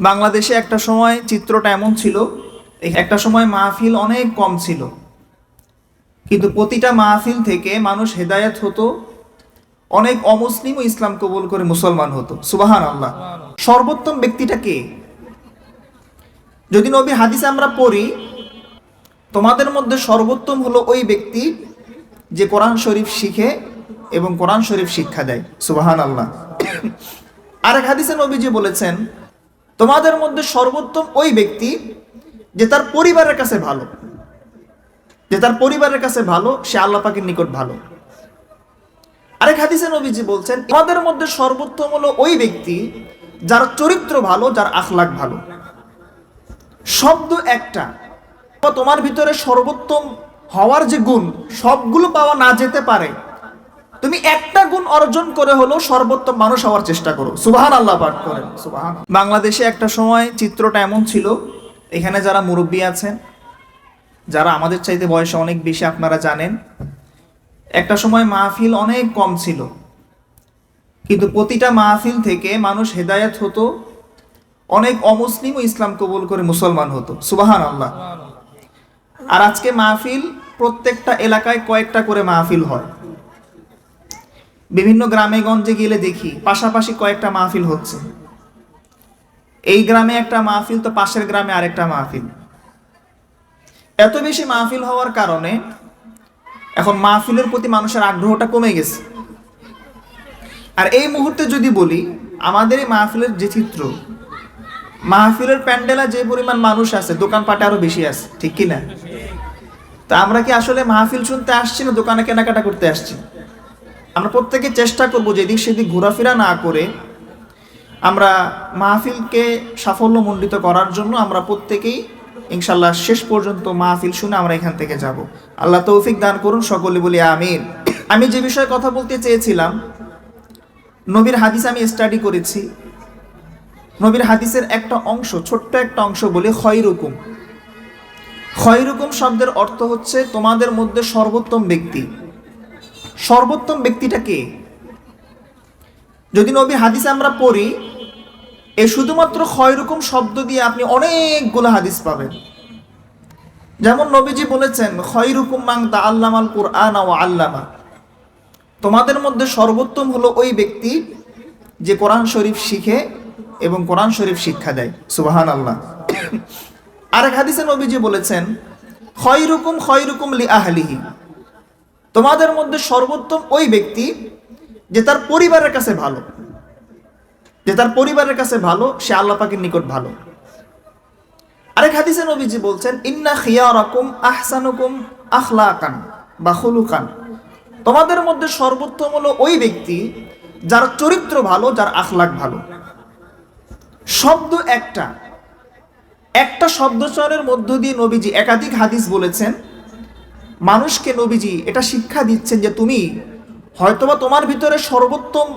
বাংলাদেশে একটা সময় চিত্রটা এমন ছিল, একটা সময় মাহফিল অনেক কম ছিল। কিন্তু প্রতিটা মাহফিল থেকে মানুষ হেদায়েত হতো, অনেক অমুসলিমও ইসলাম কবুল করে মুসলমান হতো। সুবাহান আল্লাহ সর্বোত্তম ব্যক্তিটা কে? যদি নবী হাদিসে আমরা পড়ি, তোমাদের মধ্যে সর্বোত্তম হলো ওই ব্যক্তি যে কোরআন শরীফ শিখে এবং কোরআন শরীফ শিক্ষা দেয়। সুবাহান আল্লাহ আরেক হাদিসে নবীজি বলেছেন তোমাদের মধ্যে সর্বোত্তম ওই ব্যক্তি যে তার পরিবারের কাছে ভালো। যে তার পরিবারের কাছে ভালো, সে আল্লাহ পাকের নিকট ভালো। আরেক হাদিসে নবীজি বলছেন, তোমাদের মধ্যে সর্বোত্তম হলো ওই ব্যক্তি যার চরিত্র ভালো, যার আখলাক ভালো। শব্দ একটা। তোমার ভিতরে সর্বোত্তম হওয়ার যে গুণ, সবগুলো পাওয়া না যেতে পারে। তুমি একটা গুণ অর্জন করে হলো সর্বোত্তম মানুষ হওয়ার চেষ্টা করো। সুবাহান আল্লাহ পাঠ করেন সুবাহান বাংলাদেশে একটা সময় চিত্রটা এমন ছিল, এখানে যারা মুরব্বী আছেন, যারা আমাদের চাইতে বয়সে অনেক বেশি, আপনারা জানেন, একটা সময় মাহফিল অনেক কম ছিল। কিন্তু প্রতিটা মাহফিল থেকে মানুষ হেদায়ত হতো, অনেক অমুসলিমও ইসলাম কবুল করে মুসলমান হতো। সুবাহান আল্লাহ আর আজকে মাহফিল প্রত্যেকটা এলাকায় কয়েকটা করে মাহফিল হয়। বিভিন্ন গ্রামে গঞ্জে গেলে দেখি পাশাপাশি কয়েকটা মাহফিল হচ্ছে। এই গ্রামে একটা মাহফিল, তো পাশের গ্রামে আরেকটা মাহফিল। এত বেশি মাহফিল হওয়ার কারণে এখন মাহফিলের প্রতি মানুষের আগ্রহটা কমে গেছে। আর এই মুহূর্তে যদি বলি, আমাদের এই মাহফিলের যে চিত্র, মাহফিলের প্যান্ডেলা যে পরিমাণ মানুষ আছে, দোকানপাটে আরও বেশি আছে, ঠিক কি না তা আমরা কি আসলে মাহফিল শুনতে আসছি না দোকানে কেনাকাটা করতে আসছি? আমরা প্রত্যেকে চেষ্টা করব যে এদিক সেদিক ঘোরাফেরা না করে আমরা মাহফিলকে সাফল্যমণ্ডিত করার জন্য আমরা প্রত্যেকেই ইনশাল্লাহ শেষ পর্যন্ত মাহফিল শুনে আমরা এখান থেকে যাব। আল্লাহ তৌফিক দান করুন, সকলে বলি আমির আমি যে বিষয়ে কথা বলতে চেয়েছিলাম, নবীর হাদিস আমি স্টাডি করেছি। নবীর হাদিসের একটা অংশ, ছোট্ট একটা অংশ বলে খয়রুকুম। খয়রুকুম শব্দের অর্থ হচ্ছে তোমাদের মধ্যে সর্বোত্তম ব্যক্তি। সর্বোত্তম ব্যক্তিটা কে? যদি নবী হাদিস আমরা পড়ি, এ শুধুমাত্র খয়রকম শব্দ দিয়ে আপনি অনেকগুলো হাদিস পাবেন। যেমন নবীজি বলেছেন, খয়রুকুম মাং তা আল্লামাল কুরআন ও আল্লামা। তোমাদের মধ্যে সর্বোত্তম হলো ওই ব্যক্তি যে কোরআন শরীফ শিখে এবং কোরআন শরীফ শিক্ষা দেয়। সুবাহান আল্লাহ আরেক হাদিসে নবীজি বলেছেন, খয়রুকুম খয়রুকুম লি আহলিহি। তোমাদের মধ্যে সর্বোত্তম ওই ব্যক্তি যে তার পরিবারের কাছে ভালো। যে তার পরিবারের কাছে ভালো, সে আল্লাহ পাকের নিকট ভালো। আরেক হাদিসে নবীজি বলছেন, ইন্না খিয়ারাকুম আহসানুকুম আখলাকান বা খুলুকান। তোমাদের মধ্যে সর্বোত্তম হলো ওই ব্যক্তি যার চরিত্র ভালো, যার আখলাক ভালো। শব্দ একটা। একটা শব্দচয়নের মধ্য দিয়ে নবীজি একাধিক হাদিস বলেছেন মানুষকে নবীজি এটা শিক্ষা দিচ্ছেন যে তুমি হয়তোবা তোমার ভিতরে সর্বোত্তম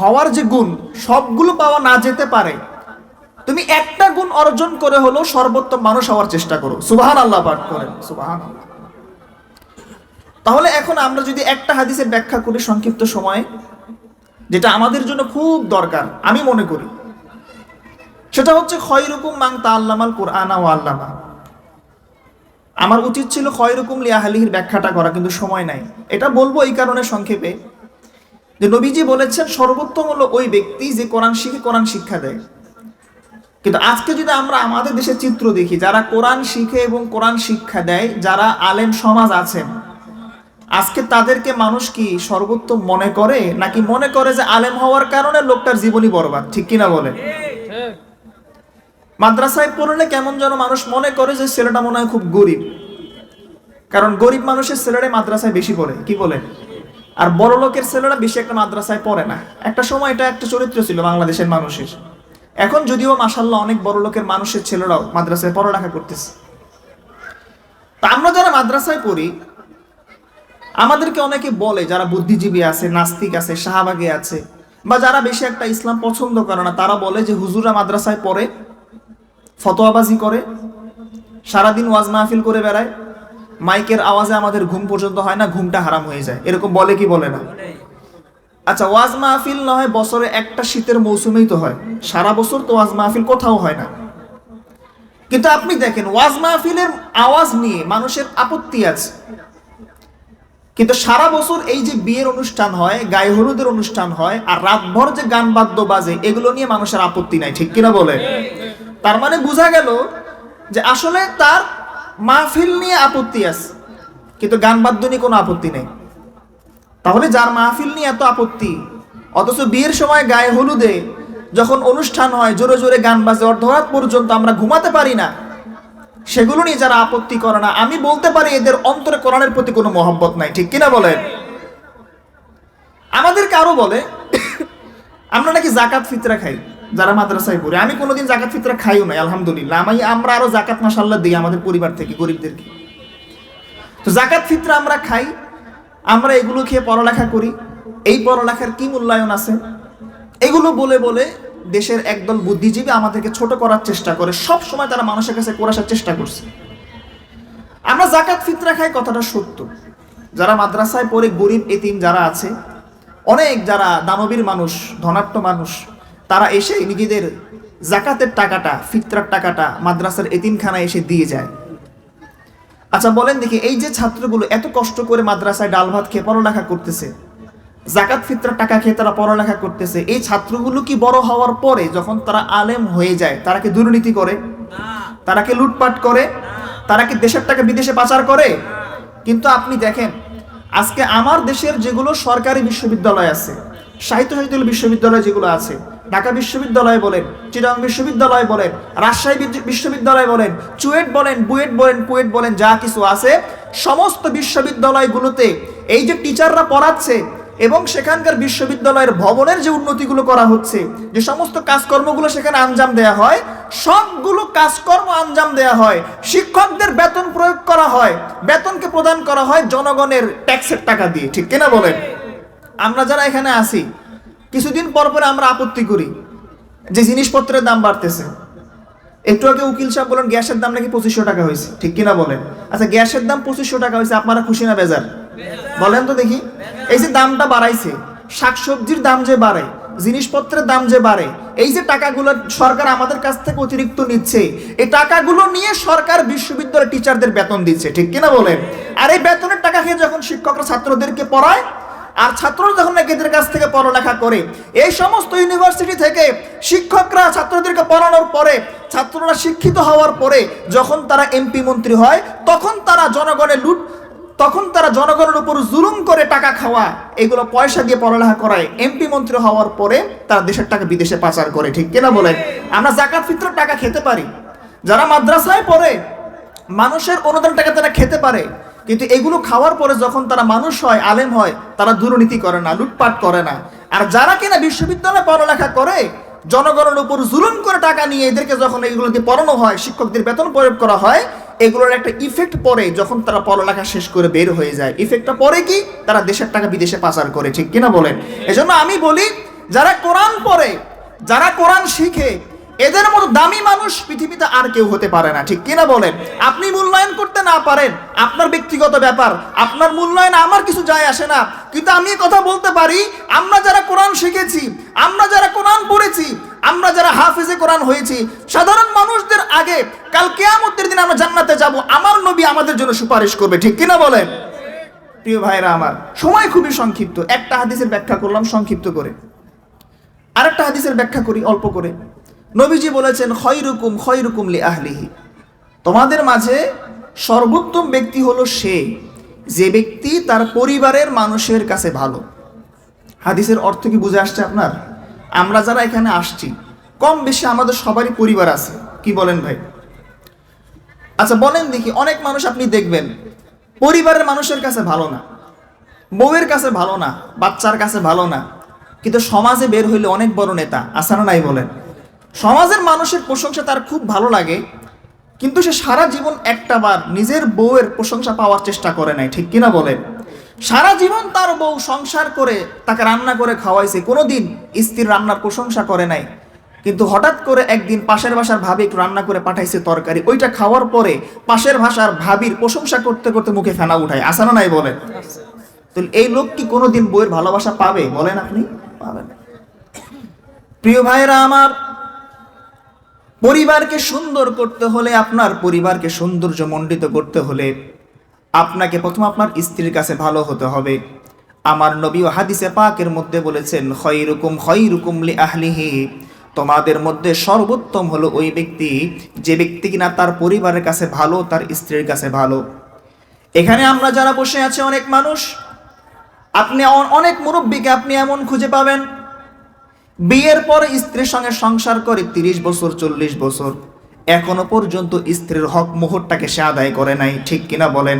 হওয়ার যে গুণ, সবগুলো পাওয়া না যেতে পারে। তুমি একটা গুণ অর্জন করে হলো সর্বোত্তম মানুষ হওয়ার চেষ্টা করো। সুবাহান আল্লাহ পাঠ করেন সুবাহান তাহলে এখন আমরা যদি একটা হাদিসের ব্যাখ্যা করি সংক্ষিপ্ত সময়ে, যেটা আমাদের জন্য খুব দরকার, আমি মনে করি। সেটা হচ্ছে, খয়রুকুম মাং তা আল্লামাল কোরআনা ও আল্লামা। আমার উচিত ছিল খয়রুকুম লিয়াহালিহির ব্যাখ্যাটা করা, কিন্তু সময় নাই। এটা বলব এই কারণে সংক্ষেপে। যে নবীজি বলেছেন, সর্বোত্তম হলো ওই ব্যক্তি যে কোরআন শিখে কোরআন শিক্ষা দেয়। কিন্তু আজকে যদি আমরা আমাদের দেশের চিত্র দেখি, যারা কোরআন শিখে এবং কোরআন শিক্ষা দেয়, যারা আলেম সমাজ আছেন, আজকে তাদেরকে মানুষ কি সর্বোত্তম মনে করে? নাকি মনে করে যে আলেম হওয়ার কারণে লোকটার জীবনই বরবাদ? ঠিক কিনা বলে মাদ্রাসায় পড়লে কেমন যেন মানুষ মনে করে যে ছেলেটা মনে হয় খুব গরিব। কারণ গরিব মানুষের ছেলেরা মাদ্রাসায় বেশি পড়ে, কি বলে আর বড় লোকের ছেলেরা বেশি একটা মাদ্রাসায় পড়ে না। একটা সময় এটা একটা চরিত্র ছিল বাংলাদেশের মানুষের। এখন যদিও মাসাল্লাহ অনেক বড় লোকের মানুষের ছেলেরাও মাদ্রাসায় পড়ালেখা করতেছে। তা আমরা যারা মাদ্রাসায় পড়ি, আমাদেরকে অনেকে বলে যারা বুদ্ধিজীবী আছে, নাস্তিক আছে, শাহবাগে আছে, বা যারা বেশি একটা ইসলাম পছন্দ করে না, তারা বলে যে হুজুরা মাদ্রাসায় পড়ে ফতোয়াবাজি করে, সারাদিন ওয়াজ মাহফিল করে বেড়ায়, মাইকের আওয়াজে আমাদের ঘুম পর্যন্ত হয় না, ঘুমটা হারাম হয়ে যায়। এরকম বলে কি বলে না? আচ্ছা ওয়াজ মাহফিল না হয় বছরে একটা শীতের মৌসুমেই তো হয়। সারা বছর তো ওয়াজ মাহফিল কোথাও হয় না। কিন্তু আপনি দেখেন, ওয়াজ মাহফিলের আওয়াজ নিয়ে মানুষের আপত্তি আছে। কিন্তু সারা বছর এই যে বিয়ের অনুষ্ঠান হয়, গায়ে হলুদের অনুষ্ঠান হয়, আর রাতভর যে গান বাদ্য বাজে, এগুলো নিয়ে মানুষের আপত্তি নাই। ঠিক কিনা বলে তার মানে বোঝা গেল যে আসলে তার মাহফিল নিয়ে আপত্তি আছে, কিন্তু গান বাদ্য নিয়ে কোনো আপত্তি নেই। তাহলে যার মাহফিল নিয়ে এত আপত্তি, অথচ বিয়ের সময় গায়ে হলুদে যখন অনুষ্ঠান হয়, জোরে জোরে গান বাজে, অর্ধরাত পর্যন্ত আমরা ঘুমাতে পারি না, সেগুলো নিয়ে যারা আপত্তি করে না, আমি বলতে পারি এদের অন্তরে কোরআনের প্রতি কোনো মহব্বত নাই, ঠিক কিনা বলেন? আমাদেরকে আরও বলে, আমরা নাকি জাকাত ফিতরা খাই। যারা মাদ্রাসায় পড়ে, আমি কোনোদিন জাকাত ফিতরা খাইও নাই, আলহামদুলিল্লাহ। আমি, আমরা আরও জাকাত মাসাল্লাহ দিই আমাদের পরিবার থেকে, গরিবদেরকে। তো জাকাত ফিতরা আমরা খাই, আমরা এগুলো খেয়ে পড়ালেখা করি। এই পড়ালেখার কি মূল্যায়ন আছে? এগুলো বলে বলে দেশের একদল বুদ্ধিজীবী আমাদেরকে ছোট করার চেষ্টা করে সব সময় তারা মানুষের কাছে কোরাসার চেষ্টা করছে। আমরা জাকাত ফিতরা খাই কথাটা সত্য। যারা মাদ্রাসায় পড়ে গরিব এতিম যারা আছে, অনেক যারা দানবীর মানুষ, ধনাঢ্য মানুষ তারা এসে নিজেদের জাকাতের টাকাটা, ফিতরার টাকাটা মাদ্রাসার এতিমখানায় এসে দিয়ে যায়। আচ্ছা বলেন দেখি, এই যে ছাত্রগুলো এত কষ্ট করে মাদ্রাসায় ডাল ভাত খেয়ে পড়ালেখা করতেছে জাকাত ফিতরার টাকা খেয়ে তারা পড়ালেখা করতেছে, এই ছাত্রগুলো কি বড় হওয়ার পরে যখন তারা আলেম হয়ে যায়, তারা কি দুর্নীতি করে? তারা কি লুটপাট করে? তারা কি দেশের টাকা বিদেশে পাচার করে? কিন্তু আপনি দেখেন, আজকে আমার দেশের যেগুলো সরকারি বিশ্ববিদ্যালয় আছে সাহিত্য সাহিত্য বিশ্ববিদ্যালয় যেগুলো আছে। ঢাকা বিশ্ববিদ্যালয় বলেন চিটাং বিশ্ববিদ্যালয় বলেন, রাজশাহী বিশ্ববিদ্যালয় বলেন, চুয়েট বলেন, বুয়েট বলেন, কুয়েট বলেন, যা কিছু আছে, সমস্ত বিশ্ববিদ্যালয়গুলোতে এই যে টিচাররা পড়াচ্ছে এবং সেখানকার বিশ্ববিদ্যালয়ের ভবনের যে উন্নতিগুলো করা হচ্ছে, যে সমস্ত কাজকর্মগুলো সেখানে আঞ্জাম দেয়া হয়, সবগুলো কাজকর্ম আঞ্জাম দেয়া হয়, শিক্ষকদের বেতন প্রয়োগ করা হয়, বেতনকে প্রদান করা হয় জনগণের ট্যাক্সের টাকা দিয়ে, ঠিক কিনা বলেন? আমরা যারা এখানে আসি কিছুদিন পর পরে আমরা আপত্তি করি যে জিনিসপত্রের দাম বাড়তেছে। একটু আগে উকিল সাহেব বলেন, গ্যাসের দাম নাকি পঁচিশশো টাকা হয়েছে। ঠিক কিনা বলেন? আচ্ছা গ্যাসের দাম পঁচিশশো টাকা হয়েছে, আপনারা খুশি না বেজার? বলেন তো দেখি। এই যে দামটা বাড়াইছে, শাকসবজির দাম যে বাড়ে, জিনিসপত্রের দাম যে বাড়ে, এই যে টাকাগুলো সরকার আমাদের কাছ থেকে অতিরিক্ত নিচ্ছে, এই টাকাগুলো নিয়ে সরকার বিশ্ববিদ্যালয়ের টিচারদের বেতন দিচ্ছে, ঠিক কিনা বলেন? আর এই বেতনের টাকা খেয়ে যখন শিক্ষকরা ছাত্রদেরকে পড়ায় আর ছাত্ররা যখন নাকি এদের কাছ থেকে পড়ালেখা করে, এই সমস্ত ইউনিভার্সিটি থেকে শিক্ষকরা ছাত্রদেরকে পড়ানোর পরে, ছাত্ররা শিক্ষিত হওয়ার পরে যখন তারা এমপি মন্ত্রী হয়, তখন তারা জনগণের লুট, তখন তারা জনগণের উপর জুলুম করে টাকা খাওয়া, এগুলো পয়সা দিয়ে পড়ালেখা করায় এমপি মন্ত্রী হওয়ার পরে তারা দেশের টাকা বিদেশে পাচার করে, ঠিক কিনা বলেন? আমরা জাকাত ফিত্রের টাকা খেতে পারি। যারা মাদ্রাসায় পড়ে, মানুষের অনুদান টাকা তারা খেতে পারে। কিন্তু এগুলো খাওয়ার পরে যখন তারা মানুষ হয়, আলেম হয়, তারা দুর্নীতি করে না, লুটপাট করে না। আর যারা কিনা বিশ্ববিদ্যালয়ে পড়ালেখা করে, জনগণের উপর জুলুম করে টাকা নিয়ে এদেরকে যখন এগুলো দিয়ে পড়ানো হয়, শিক্ষকদের বেতন প্রয়োগ করা হয়, এগুলোর একটা ইফেক্ট পড়ে যখন তারা পড়ালেখা শেষ করে বের হয়ে যায়। ইফেক্টটা পরে কি? তারা দেশের টাকা বিদেশে পাচার করে, ঠিক কিনা বলেন? এজন্য আমি বলি, যারা কোরআন পড়ে, যারা কোরআন শিখে এদের মতো দামি মানুষ পৃথিবীতে আর কেউ হতে পারে না। ঠিক কিনা বলেন? আপনি মূল্যায়ন করতে না পারেন, আপনার ব্যক্তিগত ব্যাপার, আপনার মূল্যায়ন আমার কিছু যায় আসে না। কিন্তু আমি কথা বলতে পারি, আমরা যারা কোরআন শিখেছি, আমরা যারা কোরআন পড়েছি, আমরা যারা হাফিজে কোরআন হয়েছি, সাধারণ মানুষদের আগে কাল কেয়ামতের দিন আমরা জান্নাতে যাব, আমার নবী আমাদের জন্য সুপারিশ করবে। ঠিক কিনা বলেন? প্রিয় ভাইরা আমার, সময় খুবই সংক্ষিপ্ত। একটা হাদিসের ব্যাখ্যা করলাম সংক্ষিপ্ত করে। আরেকটা হাদিসের ব্যাখ্যা করি, অল্প করে। নবীজি বলেছেন, খয়রুকুম খয়রুকুম লি আহলিহি। তোমাদের মাঝে সর্বোত্তম ব্যক্তি হলো সে, যে ব্যক্তি তার পরিবারের মানুষের কাছে ভালো। হাদিসের অর্থ কি বুঝে আসছে আপনার? আমরা যারা এখানে আসছি, কম বেশি আমাদের সবারই পরিবার আছে। কি বলেন ভাই? আচ্ছা বলেন দেখি, অনেক মানুষ আপনি দেখবেন, পরিবারের মানুষের কাছে ভালো না, বউয়ের কাছে ভালো না, বাচ্চার কাছে ভালো না, কিন্তু সমাজে বের হইলে অনেক বড় নেতা আসানা নাই বলেন? সমাজের মানুষের প্রশংসা তার খুব ভালো লাগে, কিন্তু সে সারা জীবন একটা বার নিজের বউয়ের প্রশংসা পাওয়ার চেষ্টা করে নাই, ঠিক কিনা বলেন? সারা জীবন তার বউ সংসার করে তাকে রান্না করে খাওয়াইছে, কোনোদিন স্ত্রীর রান্নার প্রশংসা করে নাই। কিন্তু হঠাৎ করে একদিন পাশের ভাষার ভাবি একটু রান্না করে পাঠাইছে তরকারি, ওইটা খাওয়ার পরে পাশের ভাষার ভাবির প্রশংসা করতে করতে মুখে ফেনা উঠায় আসানো নাই বলেন? তো এই লোক কি কোনোদিন বইয়ের ভালোবাসা পাবে? বলেন আপনি পাবেন প্রিয় ভাইরা আমার পরিবারকে সুন্দর করতে হলে, আপনার পরিবারকে সৌন্দর্য মণ্ডিত করতে হলে আপনাকে প্রথম আপনার স্ত্রীর কাছে ভালো হতে হবে। আমার নবী ও হাদিসে পাকের মধ্যে বলেছেন, খৈরুকুম খৈরুকুম লি আহলিহি তোমাদের মধ্যে সর্বোত্তম হলো ওই ব্যক্তি, যে ব্যক্তি কিনা তার পরিবারের কাছে ভালো, তার স্ত্রীর কাছে ভালো। এখানে আমরা যারা বসে আছে অনেক মানুষ, আপনি অনেক মুরব্বীকে আপনি এমন খুঁজে পাবেন বিয়ের পর স্ত্রীর সঙ্গে সংসার করে তিরিশ বছর, চল্লিশ বছর। এখনও পর্যন্ত স্ত্রীর হক মোহরটাকে সে আদায় করে নাই, ঠিক কিনা বলেন?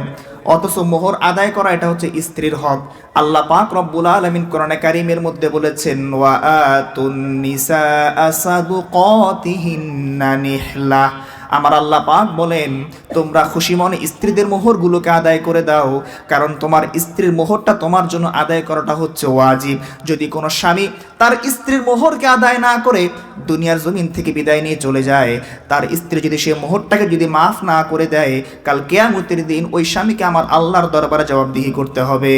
অথচ মোহর আদায় করা এটা হচ্ছে স্ত্রীর হক। আল্লাহ পাক রব্বুল আলমিন কোরআনে কারিমের মধ্যে বলেছেন, ওয়া আসাদুকাতিহিন্না নিহলা। আমার আল্লাহ পাক বলেন, তোমরা খুশি মনে স্ত্রীদের মোহরগুলোকে আদায় করে দাও, কারণ তোমার স্ত্রীর মোহরটা তোমার জন্য আদায় করাটা হচ্ছে ওয়াজিব। যদি কোনো স্বামী তার স্ত্রীর মোহরকে আদায় না করে দুনিয়ার জমিন থেকে বিদায় নিয়ে চলে যায়, তার স্ত্রী যদি সে মোহরটাকে যদি মাফ না করে দেয়, কাল কেয়ামতের দিন ওই স্বামীকে আমার আল্লাহর দরবারে জবাবদিহি করতে হবে।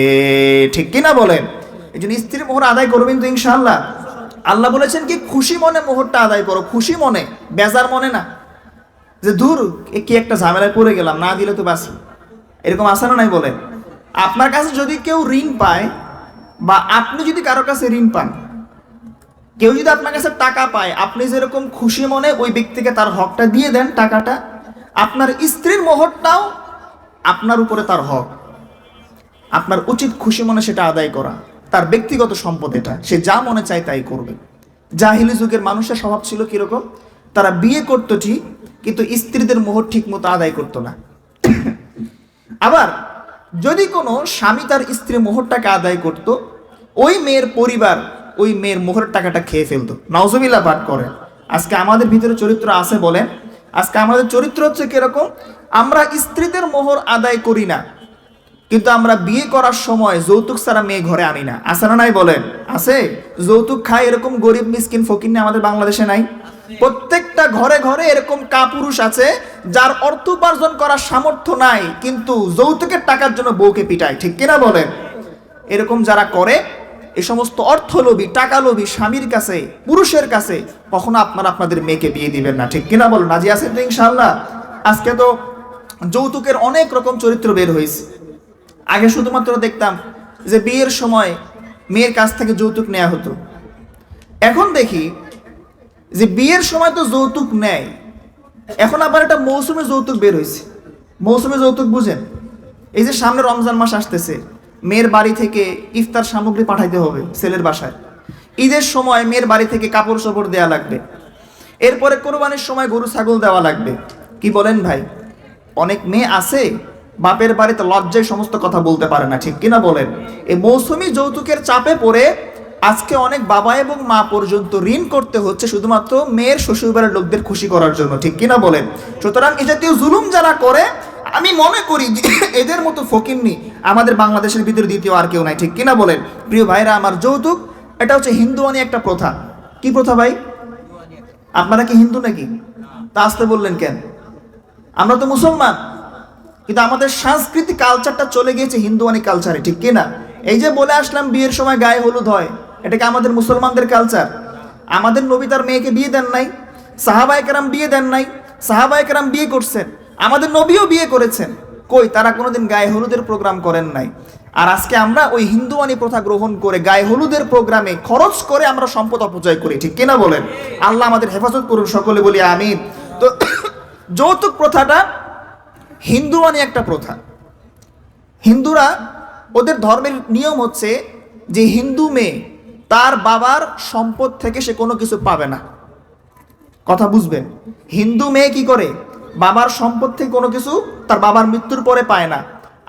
ঠিক কিনা বলেন? এই জন্য স্ত্রীর মোহর আদায় করবেন তো ইনশাআল্লাহ। আল্লাহ বলেছেন কি, খুশি মনে মোহরটা আদায় করো, খুশি মনে, বেজার মনে না। যে এ কি একটা ঝামেলায় পড়ে গেলাম, না দিলে তো বাসি এরকম আসে নাই বলেন আপনার কাছে যদি কেউ ঋণ পায়, বা আপনি যদি কারও কাছে ঋণ পান, কেউ যদি আপনার কাছে টাকা পায়, আপনি যেরকম খুশি মনে ওই ব্যক্তিকে তার হকটা দিয়ে দেন টাকাটা, আপনার স্ত্রীর মোহরটাও আপনার উপরে তার হক। আপনার উচিত খুশি মনে সেটা আদায় করা। তার ব্যক্তিগত সম্পদ এটা। সে যা মনে চায় তাই করবে। জাহিলি যুগের মানুষের স্বভাব ছিল কীরকম? তারা বিয়ে করতো ঠিক কিন্তু স্ত্রীদের মোহর ঠিক মতো আদায় করতো না। আবার যদি কোনো স্বামী তার স্ত্রীর মোহরটাকে আদায় করত, ওই মেয়ের পরিবার ওই মেয়ের মোহরের টাকাটা খেয়ে ফেলতো। নওজবিল্লা পাঠ করে আজকে আমাদের ভিতরে চরিত্র আছে বলেন। আজকে আমাদের চরিত্র হচ্ছে কীরকম? আমরা স্ত্রীদের মোহর আদায় করি না, কিন্তু আমরা বিয়ে করার সময় যৌতুক ছাড়া মেয়ে ঘরে আনি না। আছে না নাই বলেন? আছে? যৌতুক খায় এরকম গরিব, মিসকিন, ফকির আমাদের বাংলাদেশে নাই? প্রত্যেকটা ঘরে ঘরে এরকম কাপুরুষ আছে, যার অর্থ উপার্জন করার সামর্থ্য নাই, কিন্তু যৌতুকের টাকার জন্য বউকে পিটায়, ঠিক কিনা বলেন? এরকম যারা করে এই সমস্ত অর্থ লোভী টাকা লোভী স্বামীর কাছে, পুরুষের কাছে, কখনো আপনারা আপনাদের মেয়েকে বিয়ে দিবেন না, ঠিক কিনা বলেন? রাজি আছেন তো ইনশাল্লাহ আজকে তো যৌতুকের অনেক রকম চরিত্র বের হয়েছে। আগে শুধুমাত্র দেখতাম যে বিয়ের সময় মেয়ের কাছ থেকে যৌতুক নেওয়া হতো। এখন দেখি যে বিয়ের সময় তো যৌতুক নেয় এখন আবার একটা মৌসুমে যৌতুক বের হয়েছে মৌসুমে যৌতুক বুঝেন? এই যে সামনে রমজান মাস আসতেছে, মেয়ের বাড়ি থেকে ইফতার সামগ্রী পাঠাইতে হবে ছেলের বাসায়। ঈদের সময় মেয়ের বাড়ি থেকে কাপড় চোপড় দেওয়া লাগবে। এরপরে কোরবানির সময় গরু, ছাগল দেওয়া লাগবে। কি বলেন ভাই? অনেক মেয়ে আছে, বাপের বাড়িতে লজ্জায় সমস্ত কথা বলতে পারে না, ঠিক কিনা বলেন? এই মৌসুমি যৌতুকের চাপে পড়ে আজকে অনেক বাবা এবং মা পর্যন্ত ঋণ করতে হচ্ছে শুধুমাত্র মেয়ের শ্বশুরবাড়ির লোকদের খুশি করার জন্য, ঠিক কিনা বলেন? সুতরাং এ জাতীয় জুলুম যারা করে, আমি মনে করি এদের মতো ফকিরনি আমাদের বাংলাদেশের ভিতরে দ্বিতীয় আর কেউ নাই, ঠিক কিনা বলেন? প্রিয় ভাইরা, আমার যৌতুক, এটা হচ্ছে হিন্দুয়ানি একটা প্রথা। কি প্রথা ভাই? আপনারা কি হিন্দু নাকি? তা আসতে বললেন কেন? আমরা তো মুসলমান। কিন্তু আমাদের সাংস্কৃতিক কালচারটা চলে গিয়েছে হিন্দুয়ানি কালচারে ঠিক কিনা? এই যে বলে আসলাম, বিয়ের সময় গায়ে হলুদ হয়। এটা কি আমাদের মুসলমানদের কালচার আমাদের নবী তার মেয়েকে বিয়ে দেন নাই সাহাবাই কেরাম বিয়ে দেন নাই সাহাবাই কেরাম বিয়ে করছেন, আমাদের নবীও বিয়ে করেছেন। কই, তারা কোনোদিন গায়ে হলুদের প্রোগ্রাম করেন নাই। আর আজকে আমরা ওই হিন্দুয়ানি প্রথা গ্রহণ করে গায়ে হলুদের প্রোগ্রামে খরচ করে আমরা সম্পদ অপচয় করি, ঠিক কিনা বলেন? আল্লাহ আমাদের হেফাজত করুন সকলে, বলি আমিন। তো যৌতুক প্রথাটা হিন্দুয়ানি একটা প্রথা। হিন্দুরা ওদের ধর্মের নিয়ম হচ্ছে যে হিন্দু মেয়ে তার বাবার সম্পদ থেকে সে কোনো কিছু পাবে না। কথা বুঝবেন? হিন্দু মেয়ে কি করে? বাবার সম্পদ থেকে কোনো কিছু তার বাবার মৃত্যুর পরে পায় না।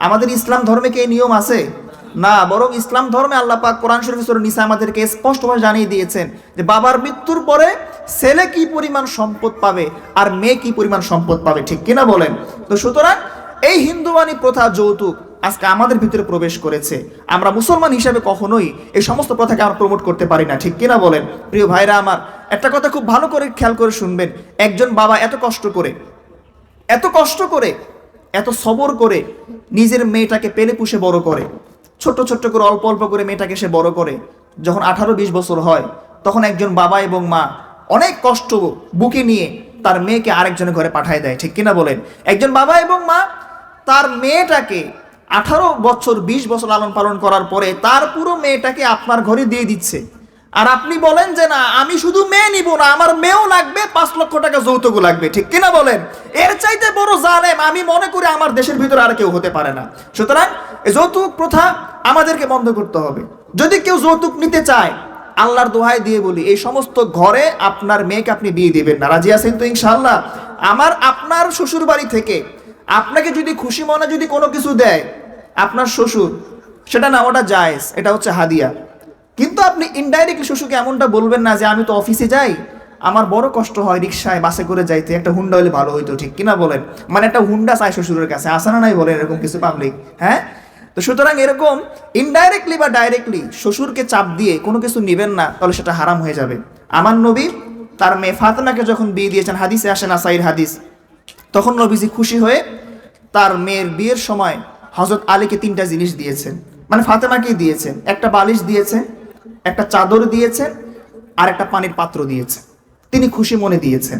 আমাদের ইসলাম ধর্মে কি নিয়ম আছে? না, বরং ইসলাম ধর্মে আল্লাহ পাক কোরআন শরীফ সূরা নিসা আমাদেরকে স্পষ্টভাবে জানিয়ে দিয়েছেন যে বাবার মৃত্যুর পরে ছেলে কি পরিমাণ সম্পদ পাবে আর মেয়ে কি পরিমাণ সম্পদ পাবে, ঠিক কিনা বলেন? তো সুতরাং এই হিন্দুবাণী প্রথা যৌতুক। আজকে আমাদের ভিতরে প্রবেশ করেছে। আমরা মুসলমান হিসাবে কখনোই এই সমস্ত প্রথাকে আমরা প্রমোট করতে পারি না। ঠিক কিনা বলেন? প্রিয় ভাইরা আমার, একটা কথা খুব ভালো করে খেয়াল করে শুনবেন। একজন বাবা এত কষ্ট করে, এত কষ্ট করে, এত সবর করে নিজের মেয়েটাকে পেলে পুষে বড় করে। ছোট্ট ছোট্ট করে, অল্প অল্প করে মেয়েটাকে সে বড় করে। যখন আঠারো বিশ বছর হয়, তখন একজন বাবা এবং মা অনেক কষ্ট বুকে নিয়ে তার মেয়েকে আরেকজনের ঘরে পাঠায় দেয়। ঠিক কিনা বলেন? একজন বাবা এবং মা তার মেয়েটাকে আঠারো বছর, বিশ বছর লালন পালন করার পরে তার পুরো মেয়েটাকে আপনার ঘরে দিয়ে দিচ্ছে। আর আপনি বলেন যে, না, আমি শুধু মেয়ে নিব না, আমার মেয়েও লাগবে, পাঁচ লক্ষ টাকা যৌতুক লাগবে। ঠিক কিনা বলেন? এর চাইতে বড় জানেম আমি মনে করি আমার দেশের ভিতরে আর কেউ হতে পারে না। সুতরাং যৌতুক প্রথা আমাদেরকে বন্ধ করতে হবে। যদি কেউ যৌতুক নিতে চায়, আল্লাহর দোহাই দিয়ে বলি, এই সমস্ত ঘরে আপনার মেয়েকে আপনি বিয়ে দিবেন। না রাজি আছেন তো ইনশাল্লাহ আমার আপনার শ্বশুর বাড়ি থেকে আপনাকে যদি খুশি মনে যদি কোনো কিছু দেয়, আপনার শ্বশুর, সেটা না, ওটা জায়েজ, এটা হচ্ছে হাদিয়া। কিন্তু আপনি ইনডাইরেক্টলি শ্বশুরকে এমনটা বলবেন না যে, আমি তো অফিসে যাই, আমার বড় কষ্ট হয় রিক্সায় বাসে করে যাইতে, একটা হুন্ডা হলে ভালো হইতো, ঠিক কিনা বলেন? মানে একটা হুন্ডা চাই শ্বশুরের কাছে আসে না নাই বলেন এরকম কিছু পাবলিক হ্যাঁ? তো সুতরাং এরকম ইনডাইরেক্টলি বা ডাইরেক্টলি শ্বশুরকে চাপ দিয়ে কোনো কিছু নেবেন না, তাহলে সেটা হারাম হয়ে যাবে। আমার নবী তার মেয়ে ফাতেমাকে যখন বিয়ে দিয়েছেন, হাদিসে আসেন আসাইর হাদিস। তখন নবীজি খুশি হয়ে তার মেয়ের বিয়ের সময় হজরত আলীকে তিনটা জিনিস দিয়েছেন। মানে ফাতেমাকে দিয়েছেন। একটা বালিশ দিয়েছেন, একটা চাদর দিয়েছেন, আর একটা পানির পাত্র দিয়েছেন। তিনি খুশি মনে দিয়েছেন।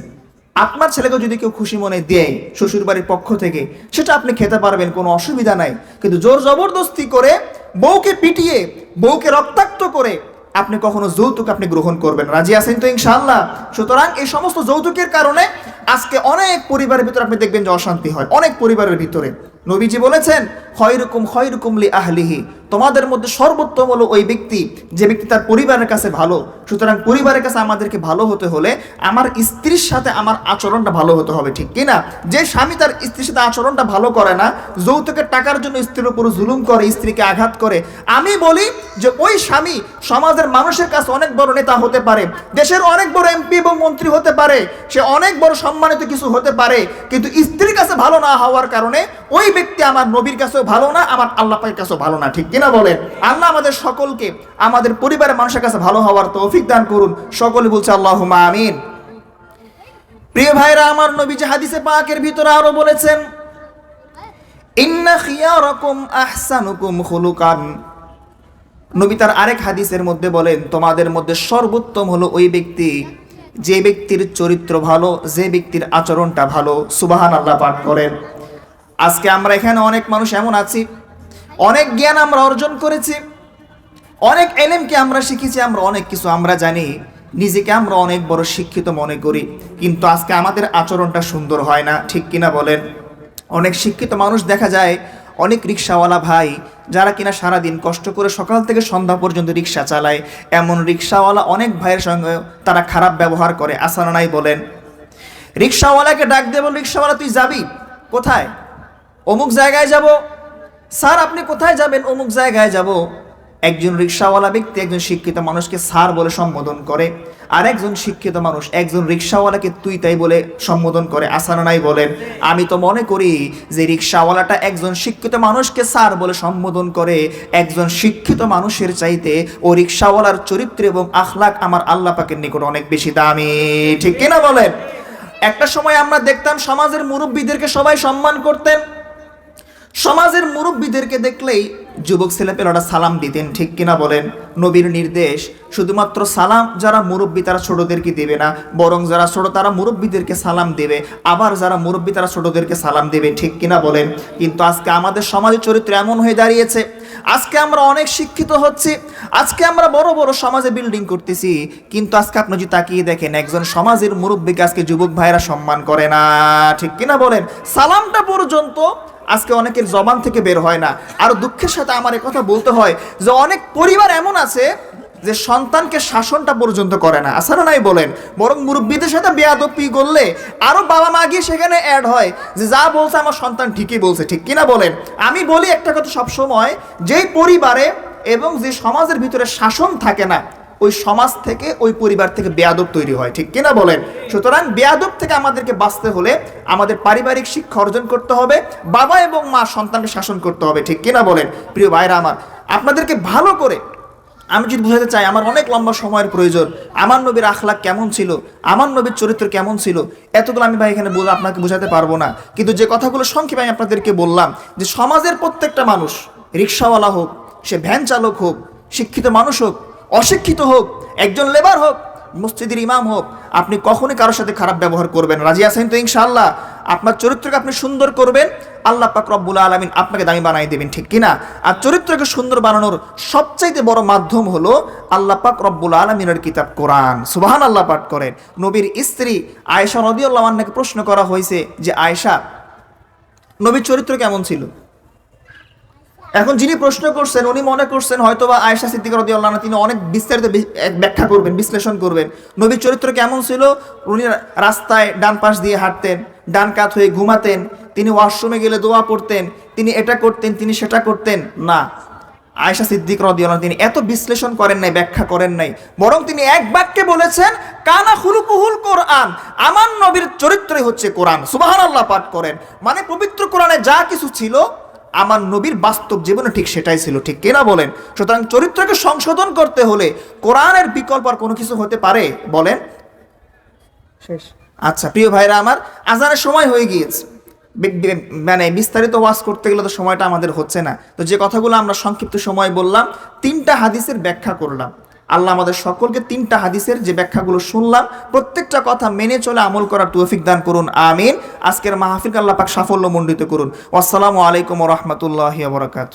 আপনার ছেলেকে যদি কেউ খুশি মনে দেয় শ্বশুর বাড়ির পক্ষ থেকে, সেটা আপনি খেতে পারবেন, কোনো অসুবিধা নাই। কিন্তু জোর জবরদস্তি করে বউকে পিটিয়ে, বউকে রক্তাক্ত করে আপনি কখনো যৌতুক আপনি গ্রহণ করবেন। রাজি আছেন তো ইনশাল্লাহ সুতরাং এই সমস্ত যৌতুকের কারণে আজকে অনেক পরিবারের ভিতরে আপনি দেখবেন যে অশান্তি হয়। অনেক পরিবারের ভিতরে। নবীজি বলেছেন, খয়রুকুম খয়রুকুম লি আহলিহি। তোমাদের মধ্যে সর্বোত্তম হলো ওই ব্যক্তি, যে ব্যক্তি তার পরিবারের কাছে ভালো। সুতরাং পরিবারের কাছে আমাদেরকে ভালো হতে হলে আমার স্ত্রীর সাথে আমার আচরণটা ভালো হতে হবে, ঠিক কি না? যে স্বামী তার স্ত্রীর সাথে আচরণটা ভালো করে না, যৌতুকের টাকার জন্য স্ত্রীর উপর জুলুম করে, স্ত্রীকে আঘাত করে, আমি বলি যে ওই স্বামী সমাজের মানুষের কাছে অনেক বড় নেতা হতে পারে, দেশের অনেক বড় এমপি এবং মন্ত্রী হতে পারে, সে অনেক বড় সম্মানিত কিছু হতে পারে, কিন্তু স্ত্রীর কাছে ভালো না হওয়ার কারণে ওই ব্যক্তি আমার নবীর কাছেও ভালো না, আমার আল্লাহ পাকের কাছেও ভালো না। ঠিক কিনা বলেন? আল্লাহ আমাদের সকলকে, আমাদের পরিবারের মানুষের কাছে ভালো হওয়ার তৌফিক দান করুন। সকলে বলছে আল্লাহ আমিন। প্রিয় ভাইরা, আমার নবী যে হাদিসে পাকের ভিতরে আরও বলেছেন, ইন্না নবী তার আরেক হাদিসের মধ্যে বলেন, তোমাদের মধ্যে সর্বোত্তম হলো ওই ব্যক্তি, যে ব্যক্তির চরিত্র ভালো, যে ব্যক্তির আচরণটা ভালো। সুবাহান আল্লাহ পাঠ করেন। আজকে আমরা এখানে অনেক মানুষ এমন আছি, অনেক জ্ঞান আমরা অর্জন করেছি, অনেক এলেমকে আমরা শিখেছি, আমরা অনেক কিছু আমরা জানি, নিজেকে আমরা অনেক বড় শিক্ষিত মনে করি, কিন্তু আজকে আমাদের আচরণটা সুন্দর হয় না, ঠিক কিনা বলেন? অনেক শিক্ষিত মানুষ দেখা যায়, অনেক রিক্সাওয়ালা ভাই, যারা কিনা সারাদিন কষ্ট করে সকাল থেকে সন্ধ্যা পর্যন্ত রিক্সা চালায়, এমন রিক্সাওয়ালা অনেক ভাইয়ের সঙ্গে তারা খারাপ ব্যবহার করে, আসানা নাই বলেন। রিক্সাওয়ালাকে ডাক দেব রিক্সাওয়ালা, তুই যাবি? কোথায়? অমুক জায়গায় যাব। স্যার, আপনি কোথায় যাবেন? অমুক জায়গায় যাব। একজন রিক্সাওয়ালা ব্যক্তি একজন শিক্ষিত মানুষকে স্যার বলে সম্বোধন করে আর একজন শিক্ষিত মানুষ একজন রিক্সাওয়ালাকে তুই তাই বলে সম্বোধন করে আসানা নাই বলেন আমি তো মনে করি যে রিক্সাওয়ালাটা একজন শিক্ষিত মানুষকে স্যার বলে সম্বোধন করে, একজন শিক্ষিত মানুষের চাইতে ও রিক্সাওয়ালার চরিত্র এবং আখলাক আমার আল্লাহ পাকের নিকট অনেক বেশি দামি। ঠিক কিনা বলেন? একটা সময় আমরা দেখতাম সমাজের মুরব্বীদেরকে সবাই সম্মান করতেন। সমাজের মুরব্বীদেরকে দেখলেই যুবক ছেলেপেলেরা সালাম দিতেন, ঠিক কিনা বলেন? নবীর নির্দেশ, শুধুমাত্র সালাম যারা মুরব্বী তারা ছোটদেরকে দেবে না, বরং যারা ছোট তারা মুরব্বীদেরকে সালাম দেবে, আবার যারা মুরব্বী তারা ছোটদেরকে সালাম দেবে, ঠিক কিনা বলেন? কিন্তু আজকে আমাদের সমাজের চরিত্র এমন হয়ে দাঁড়িয়েছে, আজকে আমরা অনেক শিক্ষিত হচ্ছি, আজকে আমরা বড় বড় সমাজে বিল্ডিং করতেছি, কিন্তু আজকে আপনি যদি তাকিয়ে দেখেন, একজন সমাজের মুরব্বীকে আজকে যুবক ভাইরা সম্মান করে না, ঠিক কিনা বলেন? সালামটা পর্যন্ত আজকে অনেকের জবান থেকে বের হয় না। আর দুঃখের সাথে আমার কথা বলতে হয় যে অনেক পরিবার এমন আছে যে সন্তানকে শাসনটা পর্যন্ত করে না। আসারা নাই বলেন। বরং মুরব্বীদের সাথে বেয়াদপি করলে আরও বাবা মা গিয়ে সেখানে অ্যাড হয় যে যা বলছে আমার সন্তান ঠিকই বলছে, ঠিক কিনা বলেন? আমি বলি একটা কথা সবসময়, যেই পরিবারে এবং যে সমাজের ভিতরে শাসন থাকে না ওই সমাজ থেকে, ওই পরিবার থেকে বেয়াদব তৈরি হয়, ঠিক কিনা বলেন? সুতরাং বেয়াদব থেকে আমাদেরকে বাঁচতে হলে আমাদের পারিবারিক শিক্ষা অর্জন করতে হবে, বাবা এবং মা সন্তানকে শাসন করতে হবে, ঠিক কিনা বলেন? প্রিয় ভাইরা আমার, আপনাদেরকে ভালো করে, আমি যদি বোঝাতে চাই, আমার অনেক লম্বা সময়ের প্রয়োজন, আমার নবীর আখলাক কেমন ছিল, আমার নবীর চরিত্র কেমন ছিল, এতগুলো আমি ভাই এখানে বলে আপনাকে বোঝাতে পারব না। কিন্তু যে কথাগুলো সংক্ষেপে আমি আপনাদেরকে বললাম, যে সমাজের প্রত্যেকটা মানুষ, রিক্সাওয়ালা হোক, সে ভ্যান চালক হোক, শিক্ষিত মানুষ হোক অশিক্ষিত হোক, একজন লেবার হোক, মসজিদের ইমাম হোক, আপনি কখনই কারোর সাথে খারাপ ব্যবহার করবেন রাজি আছেন তো ইনশাআল্লাহ? আপনার চরিত্রকে আপনি সুন্দর করবেন, আল্লাহ পাক রব্বুল আলমিন আপনাকে দামি বানাই দেবেন, ঠিক কিনা? আর চরিত্রকে সুন্দর বানানোর সবচাইতে বড় মাধ্যম হলো আল্লাহ পাক রব্বুল আলমিনের কিতাব কোরআন। সুবাহান আল্লাহ পাঠ করেন। নবীর স্ত্রী আয়েশা রদিউল্লাহ আন্নাকে প্রশ্ন করা হয়েছে যে, আয়েশা, নবীর চরিত্র কেমন ছিল? এখন যিনি প্রশ্ন করছেন, উনি মনে করছেন হয়তো বা আয়েশা সিদ্দিক রদিউল্লাহ তিনি অনেক বিস্তারিত ব্যাখ্যা করবেন, বিশ্লেষণ করবেন। নবীর চরিত্র কেমন ছিল? উনি রাস্তায় ডান পাশ দিয়ে হাঁটতেন, ডান কাত হয়ে ঘুমাতেন, তিনি ওয়াশরুমে গেলে দোয়া পড়তেন, তিনি এটা করতেন, তিনি সেটা করতেন। না, আয়েশা সিদ্দিক রদিউল্লাহ তিনি এত বিশ্লেষণ করেন নাই, ব্যাখ্যা করেন নাই। বরং তিনি এক বাক্যে বলেছেন, কানা হুলুকুহুল কোরআন আমার নবীর চরিত্রই হচ্ছে কোরআন। সুবাহান আল্লাহ পাঠ করেন। মানে পবিত্র কোরআনে যা কিছু ছিল আমার নবীর বাস্তব জীবনে ঠিক সেটাই ছিল ঠিক কিনা বলেন? সুতরাং চরিত্রকে সংশোধন করতে হলে কোরআনের বিকল্প আর কোনো কিছু হতে পারে? বলেন। শেষ। আচ্ছা প্রিয় ভাইরা আমার আজানের সময় হয়ে গিয়েছে। মানে বিস্তারিত ওয়াজ করতে গেলে তো সময়টা আমাদের হচ্ছে না। তো যে কথাগুলো আমরা সংক্ষিপ্ত সময় বললাম তিনটা হাদিসের ব্যাখ্যা করলাম। আল্লাহ আমাদের সকলকে তিনটা হাদিসের যে ব্যাখ্যাগুলো শুনলাম, প্রত্যেকটা কথা মেনে চলে আমল করার তৌফিক দান করুন, আমিন। আজকের মাহফিক আল্লাহ পাক সাফল্য মণ্ডিত করুন। আসসালামু আলাইকুম রহমতুল্লাহ বরকাত